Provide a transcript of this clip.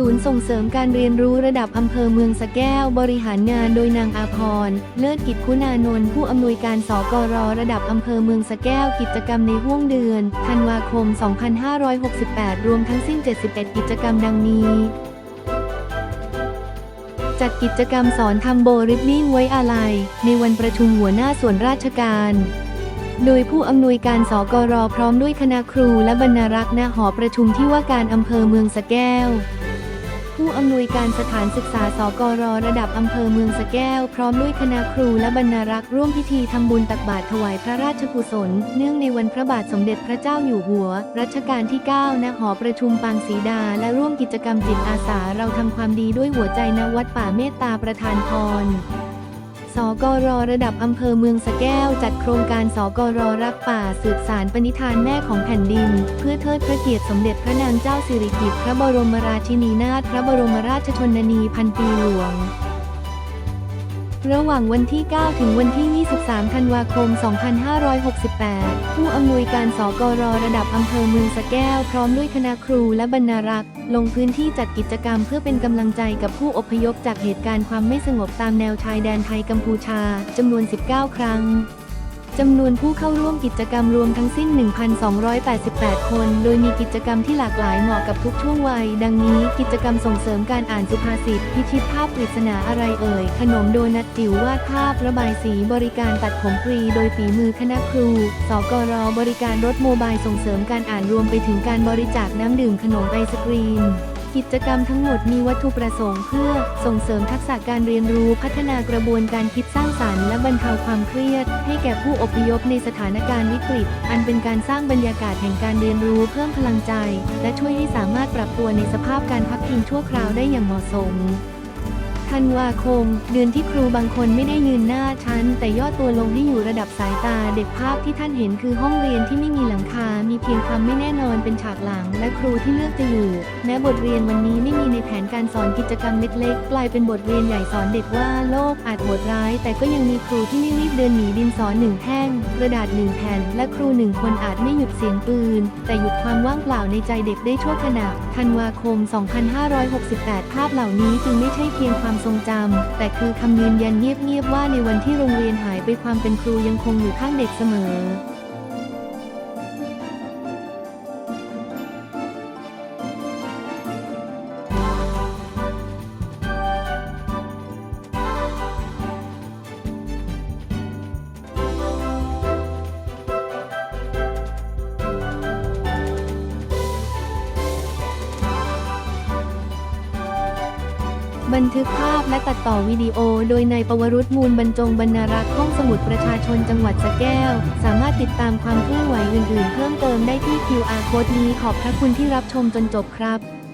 ศูนย์ส่งเสริมการเรียนรู้ระดับอำเภอเมืองสะแก้ว บริหารงานโดยนางอาพร เลิศกิจคุณานนท์ผู้อำนวยการสกรระดับอำเภอเมืองสะแก้วกิจกรรมในห่วงเดือนธันวาคม 2568 รวมทั้งสิ้น 71 กิจกรรมดังนี้จัดกิจกรรมสอนทำโบริบบิ้งไว้อาลัย ในวันประชุมหัวหน้าส่วนราชการ โดยผู้อำนวยการสกรพร้อมด้วยคณะครูและบรรณารักษ์ณหอประชุมที่ว่าการอำเภอเมืองสะแก้ว ผู้อำนวยการสถานศึกษาสกรระดับอำเภอเมืองสะแก้ว พร้อมด้วยคณะครูและบรรณารักษ์ร่วมพิธีทำบุญตักบาตรถวายพระราชกุศล เนื่องในวันพระบาทสมเด็จพระเจ้าอยู่หัว รัชกาลที่ 9 ณ หอประชุมปางศรีดา และร่วมกิจกรรมจิตอาสาเราทำความดีด้วยหัวใจณวัดป่าเมตตาประธานพร สกรระดับอำเภอเมืองสะแก้ว จัดโครงการสกรรักป่าสืบสารปณิธานแม่ของแผ่นดิน เพื่อเทิดพระเกียรติสมเด็จพระนางเจ้าสิริกิติ์พระบรมราชินีนาถพระบรมราชชนนีพันปีหลวง ระหว่างวันที่ 9 ถึงวันที่ 23 ธันวาคม 2568 ผู้อำนวยการสกรระดับอำเภอเมืองสะแก้ว พร้อมด้วยคณะครูและบรรณารักษ์ ลงพื้นที่จัดกิจกรรมเพื่อเป็นกำลังใจกับผู้อพยพจากเหตุการณ์ความไม่สงบตามแนวชายแดนไทยกัมพูชาจำนวน 19 ครั้ง จำนวนผู้เข้าร่วมกิจกรรมรวมทั้งสิ้น 1,288 คน โดยมีกิจกรรมที่หลากหลายเหมาะกับทุกช่วงวัย ดังนี้กิจกรรมส่งเสริมการอ่านสุภาษิต พิชิตภาพปริศนาอะไรเอ่ย ขนมโดนัทจิ๋ววาดภาพ ระบายสีบริการตัดผมฟรี โดยฝีมือคณะครู สกรบริการรถโมบายส่งเสริมการอ่านรวมไปถึงการบริจาคน้ำดื่มขนมไอศกรีม กิจกรรมทั้งหมดมีวัตถุประสงค์เพื่อ ส่งเสริมทักษะการเรียนรู้พัฒนากระบวนการคิดสร้างสรรค์และบรรเทาความเครียด ให้แก่ผู้อพยพในสถานการณ์วิกฤต อันเป็นการสร้างบรรยากาศแห่งการเรียนรู้เพิ่มพลังใจ และช่วยให้สามารถปรับตัวในสภาพการพักพิงชั่วคราวได้อย่างเหมาะสม ธันวาคม เดือนที่ครูบางคนไม่ได้ยืนหน้าชั้น แต่ย่อตัวลงให้อยู่ระดับสายตาเด็กภาพที่ท่านเห็นคือห้องเรียนที่ไม่มีหลังคา มีเพียงความไม่แน่นอนเป็นฉากหลัง และครูที่เลือกจะอยู่แม้บทเรียนวันนี้ไม่มีในแผนการสอนกิจกรรมเล็กๆ กลายเป็นบทเรียนใหญ่สอนเด็กว่าโลกอาจโหดร้าย แต่ก็ยังมีครูที่ไม่รีบเดินหนีดินสอนหนึ่งแท่งกระดาษหนึ่งแผ่นและครูหนึ่งคนอาจไม่หยุดเสียงปืน แต่หยุดความว่างเปล่าในใจเด็กได้ชั่วขณะธันวาคม 2568 ภาพเหล่านี้จึงไม่ใช่เพียงความทรงจำ แต่คือคำยืนยันเงียบๆว่าในวันที่โรงเรียนหายไปความเป็นครูยังคงอยู่ข้างเด็กเสมอ บันทึกภาพและตัดต่อวิดีโอ โดยนายปวรุษมูลบรรจงบรรณารักษ์ห้องสมุดประชาชนจังหวัดสะแก้ว สามารถติดตามความเคลื่อนไหวอื่นๆ เพิ่มเติมได้ที่ QR Code นี้ขอบพระคุณที่รับชมจนจบครับ